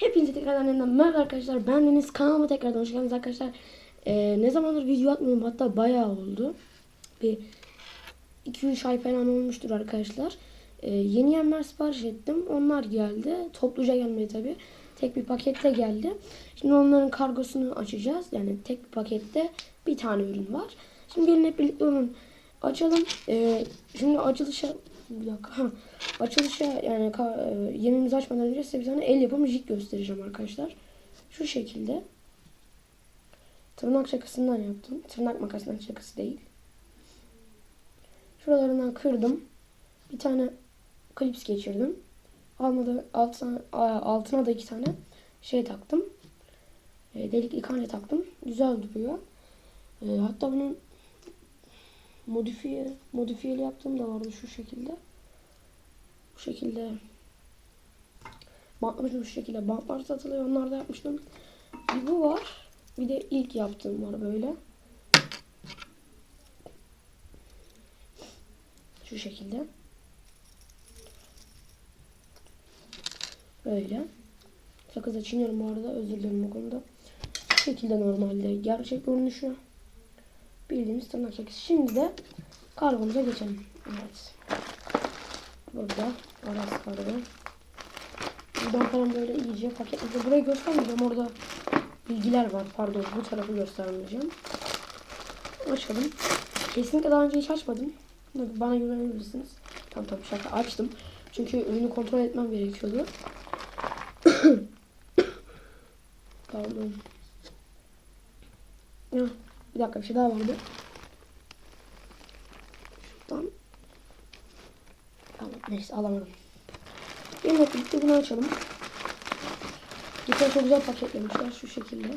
Hepinize tekrardan yeniden merhaba arkadaşlar. Ben Deniz. Kanalıma tekrardan hoş geldiniz arkadaşlar. Ee, ne zamandır video atmıyorum hatta bayağı oldu. Bir 2-3 ay falan olmuştur arkadaşlar. Ee, yeni yemler sipariş ettim. Onlar geldi. Topluca gelmedi tabi. Tek bir pakette geldi. Şimdi onların kargosunu açacağız. Yani tek bir pakette bir tane ürün var. Şimdi gelin hep birlikte onun açalım. Ee, şimdi açılışa bir dakika. Ha. Açılışa yani e, yemimizi açmadan önce size bir tane el yapımı jig göstereceğim arkadaşlar. Şu şekilde. Tırnak şakasından yaptım. Tırnak makasından şakası değil. Şuralarından kırdım. Bir tane klips geçirdim. Almadı altına, altına da iki tane şey taktım. E, delikli kanca taktım. Güzel duruyor. E, hatta bunun modifiye modifiyeli yaptığım da vardı şu şekilde. Bu şekilde bantlamıştım şu şekilde bantlar satılıyor. Onları da yapmıştım. Bir bu var. Bir de ilk yaptığım var böyle. Şu şekilde. Böyle. Sakız çiğniyorum bu arada. Özür dilerim bu konuda. Bu şekilde normalde gerçek görünüşü. Bildiğimiz tırnak çakısı. Şimdi de kargomuza geçelim. Evet. Burada Aras kargo. Buradan falan böyle iyice paketledi. Burayı göstermeyeceğim. Orada bilgiler var. Pardon bu tarafı göstermeyeceğim. Açalım. Kesinlikle daha önce hiç açmadım. Bana güvenebilirsiniz. Tamam tamam şaka açtım. Çünkü ürünü kontrol etmem gerekiyordu. Pardon. Ya, bir dakika bir şey daha vardı. Şuradan. Tamam, neyse alamadım. Yine birlikte bunu açalım. Geçen çok güzel paketlemişler şu şekilde.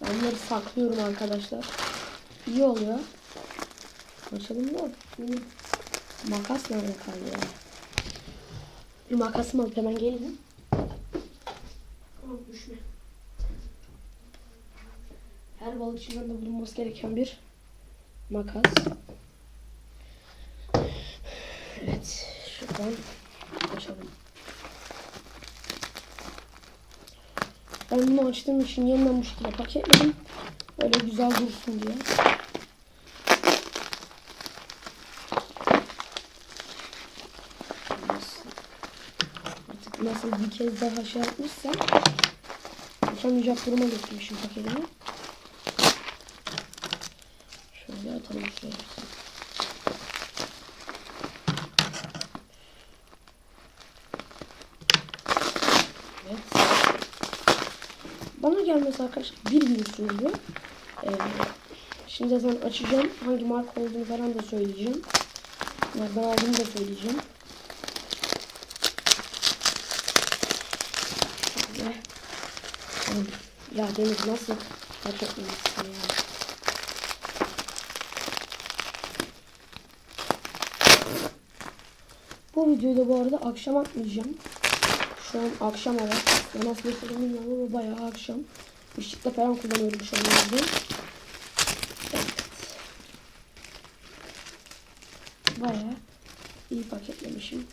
Ben bunları saklıyorum arkadaşlar. İyi oluyor. Açalım da. Benim makas nerede kaldı ya? Bir makasımı alıp hemen gelin. Her balıkçının da bulunması gereken bir makas. Evet. Şuradan açalım. Ben bunu açtığım için yeniden bu şekilde paketledim. Böyle güzel dursun diye. Artık nasıl bir kez daha şey yapmışsam açamayacak duruma getirmişim paketimi. Şöyle. Evet. Bana gelmesi arkadaşlar bir gün sürdü. Ee, şimdi zaten açacağım. Hangi marka olduğunu falan da söyleyeceğim. Nereden aldığımı da söyleyeceğim. Ya Deniz nasıl paketlemişsin ya. Bu videoyu da bu arada akşam atmayacağım. Şu an akşam ara. Ya nasıl yapıyorum bilmiyorum ama bayağı akşam. Işıkla falan kullanıyorum şu an. Evet. Bayağı iyi paketlemişim.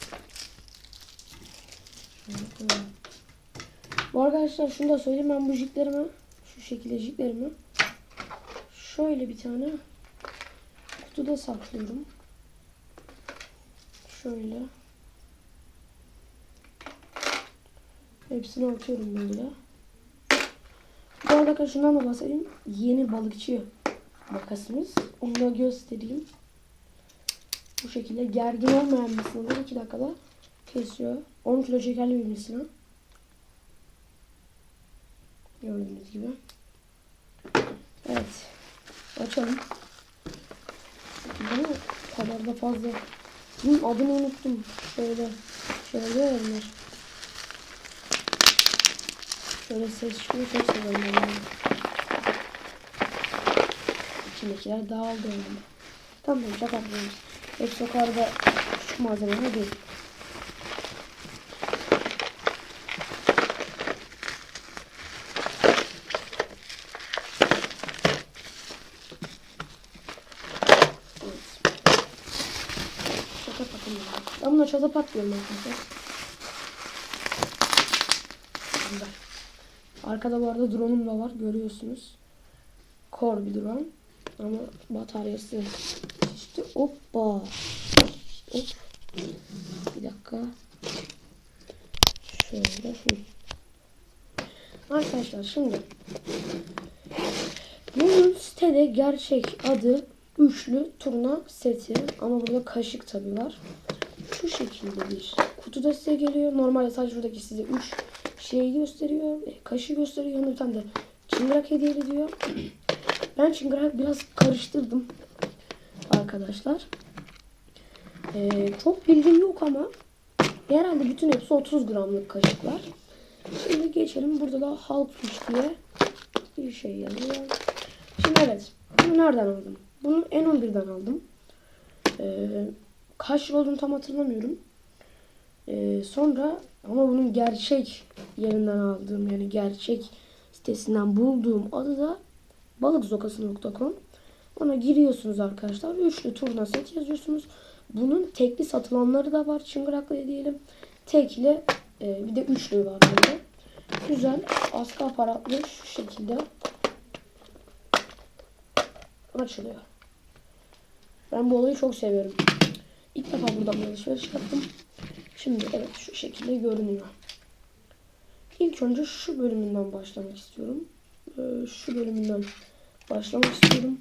Bu arkadaşlar şunu da söyleyeyim ben bu jiklerimi şu şekilde jiklerimi şöyle bir tane kutuda saklıyorum. Şöyle. Hepsini atıyorum böyle. Bu arada şundan da bahsedeyim. Yeni balıkçı makasımız. Onu da göstereyim. Bu şekilde gergin olmayan mısırları 2 dakikada kesiyor. 10 kilo şekerli bir mısır. Gördüğünüz gibi. Evet. Açalım. Bunu kadar da fazla. Bunun adını unuttum. Şöyle. Şöyle onlar. Şöyle ses çıkıyor. Çok seviyorum ben. İçindekiler dağıldı yani. Tamam şaka yapıyorum. Hepsi o kadar da küçük malzemeler değil. Evet. Çatapat diyorum arkadaşlar. güzel. Arkada bu arada drone'um da var görüyorsunuz. Core bir drone. Ama bataryası işte hoppa. Hop. Bir dakika. Şöyle. Arkadaşlar şimdi bunun sitede gerçek adı üçlü turna seti ama burada kaşık tabi var. Şu şekilde bir kutuda size geliyor. Normalde sadece şuradaki size üç şeyi gösteriyor. e, Kaşığı gösteriyor. Yanında bir tane de çıngırak hediye ediyor. Ben çıngırak biraz karıştırdım arkadaşlar. Ee, çok bilgim yok ama herhalde bütün hepsi 30 gramlık kaşıklar. Şimdi geçelim. Burada da halk fiş diye bir şey yazıyor. Şimdi evet. Bunu nereden aldım? Bunu N11'den aldım. Ee, kaç yıl olduğunu tam hatırlamıyorum. Ee, sonra ama bunun gerçek yerinden aldığım yani gerçek sitesinden bulduğum adı da balıkzokası.com Ona giriyorsunuz arkadaşlar. Üçlü turna set yazıyorsunuz. Bunun tekli satılanları da var. Çıngıraklı diyelim. Tekli e, bir de üçlü var burada. Güzel. Askı aparatlı şu şekilde açılıyor. Ben bu olayı çok seviyorum. İlk defa buradan alışveriş yaptım. Şimdi evet şu şekilde görünüyor. İlk önce şu bölümünden başlamak istiyorum. Ee, şu bölümünden başlamak istiyorum.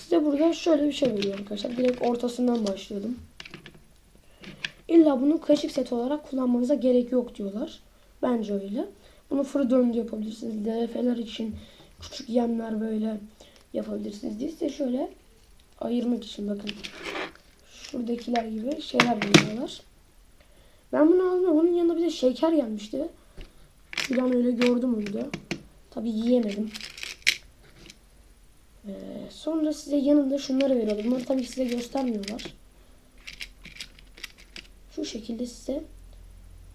Size burada şöyle bir şey veriyor arkadaşlar. Direkt ortasından başlayalım. İlla bunu kaşık seti olarak kullanmanıza gerek yok diyorlar. Bence öyle. Bunu fırı döndü yapabilirsiniz. DF'ler için küçük yemler böyle yapabilirsiniz diye size şöyle ayırmak için bakın. Şuradakiler gibi şeyler veriyorlar. Ben bunu aldım. Bunun yanında bir de şeker gelmişti. Bir an öyle gördüm onu da. Tabi yiyemedim. Ee, sonra size yanında şunları veriyorlar. Bunları tabii size göstermiyorlar. Şu şekilde size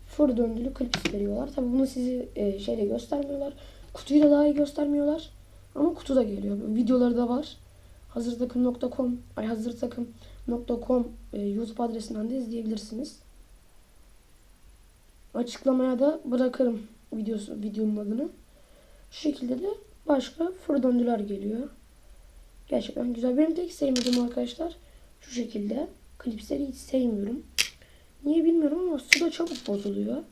fır döndülü klips veriyorlar. Tabi bunu sizi e, şeyle göstermiyorlar. Kutuyu da daha iyi göstermiyorlar. Ama kutu da geliyor. Videoları da var. Hazırtakım.com ay hazırtakım.com e, YouTube adresinden de izleyebilirsiniz. Açıklamaya da bırakırım videosu videonun adını. Şu şekilde de başka fır geliyor. Gerçekten güzel. Benim tek sevmediğim arkadaşlar şu şekilde. Klipsleri hiç sevmiyorum. Niye bilmiyorum ama su da çabuk bozuluyor.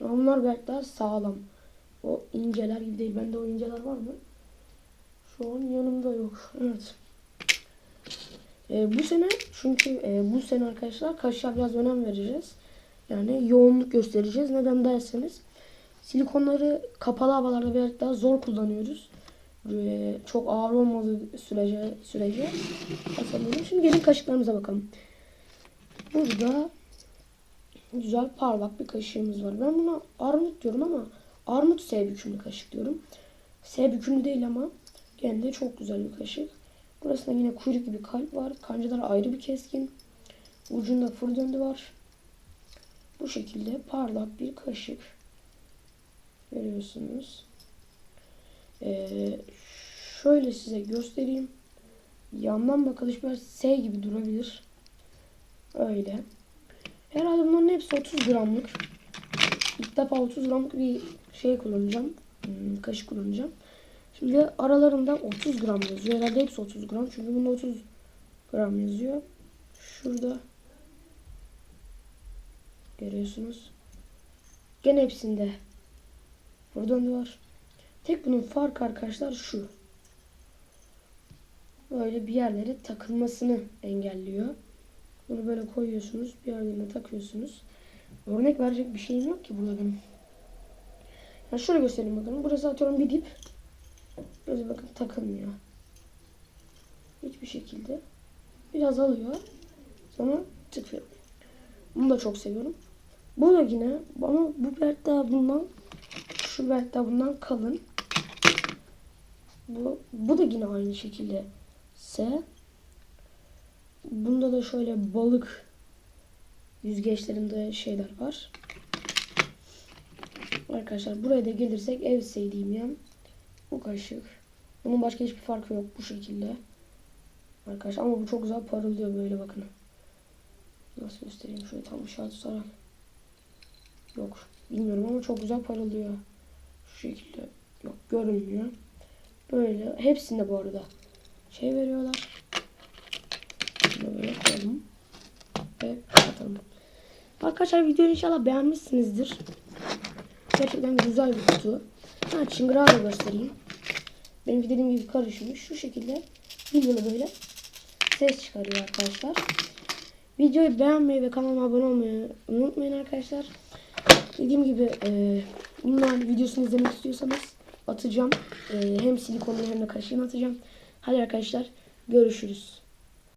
Bunlar belki daha sağlam. O inceler gibi değil. Bende o inceler var mı? Şu an yanımda yok. Evet. Ee, bu sene çünkü e, bu sene arkadaşlar kaşığa biraz önem vereceğiz. Yani yoğunluk göstereceğiz. Neden derseniz silikonları kapalı havalarda biraz daha zor kullanıyoruz. Ee, çok ağır olmadığı sürece sürece tasarlıyorum. Şimdi gelin kaşıklarımıza bakalım. Burada güzel parlak bir kaşığımız var. Ben buna armut diyorum ama armut S bükümlü kaşık diyorum. S bükümlü değil ama gene de çok güzel bir kaşık. Burasında yine kuyruk gibi kalp var. Kancalar ayrı bir keskin. Ucunda fır döndü var. Bu şekilde parlak bir kaşık. Görüyorsunuz. Ee, şöyle size göstereyim. Yandan bakılış biraz S gibi durabilir. Öyle. Herhalde bunların hepsi 30 gramlık. İlk defa 30 gramlık bir şey kullanacağım. Hmm, kaşık kullanacağım. Şimdi aralarında 30 gram yazıyor. Herhalde hepsi 30 gram. Çünkü bunda 30 gram yazıyor. Şurada görüyorsunuz. Gene hepsinde burada var. Tek bunun farkı arkadaşlar şu. Böyle bir yerlere takılmasını engelliyor. Bunu böyle koyuyorsunuz. Bir yerlerine takıyorsunuz. Örnek verecek bir şeyim yok ki burada benim. Yani şöyle göstereyim bakalım. Burası atıyorum bir dip. Böyle bakın takılmıyor. Hiçbir şekilde. Biraz alıyor. Sonra tıkıyor. Bunu da çok seviyorum. Bu da yine ama bu belt daha bundan şu belt daha bundan kalın. Bu, bu da yine aynı şekilde S. Bunda da şöyle balık yüzgeçlerinde şeyler var. Arkadaşlar buraya da gelirsek ev sevdiğim yem bu kaşık. Bunun başka hiçbir farkı yok bu şekilde. Arkadaşlar ama bu çok güzel parıldıyor böyle bakın. Nasıl göstereyim şöyle tam ışığa tutarak. Yok. Bilmiyorum ama çok güzel parlıyor. Şu şekilde. Yok görünmüyor. Böyle. Hepsinde bu arada. Şey veriyorlar. Şunu böyle koyalım. Ve kapatalım. Arkadaşlar videoyu inşallah beğenmişsinizdir. Gerçekten güzel bir kutu. Ha çıngırağı da göstereyim. Benimki dediğim gibi karışmış. Şu şekilde videoda böyle ses çıkarıyor arkadaşlar. Videoyu beğenmeyi ve kanalıma abone olmayı unutmayın arkadaşlar. Dediğim gibi e, bunların videosunu izlemek istiyorsanız atacağım. E, hem silikonlu hem de kaşığını atacağım. Hadi arkadaşlar görüşürüz.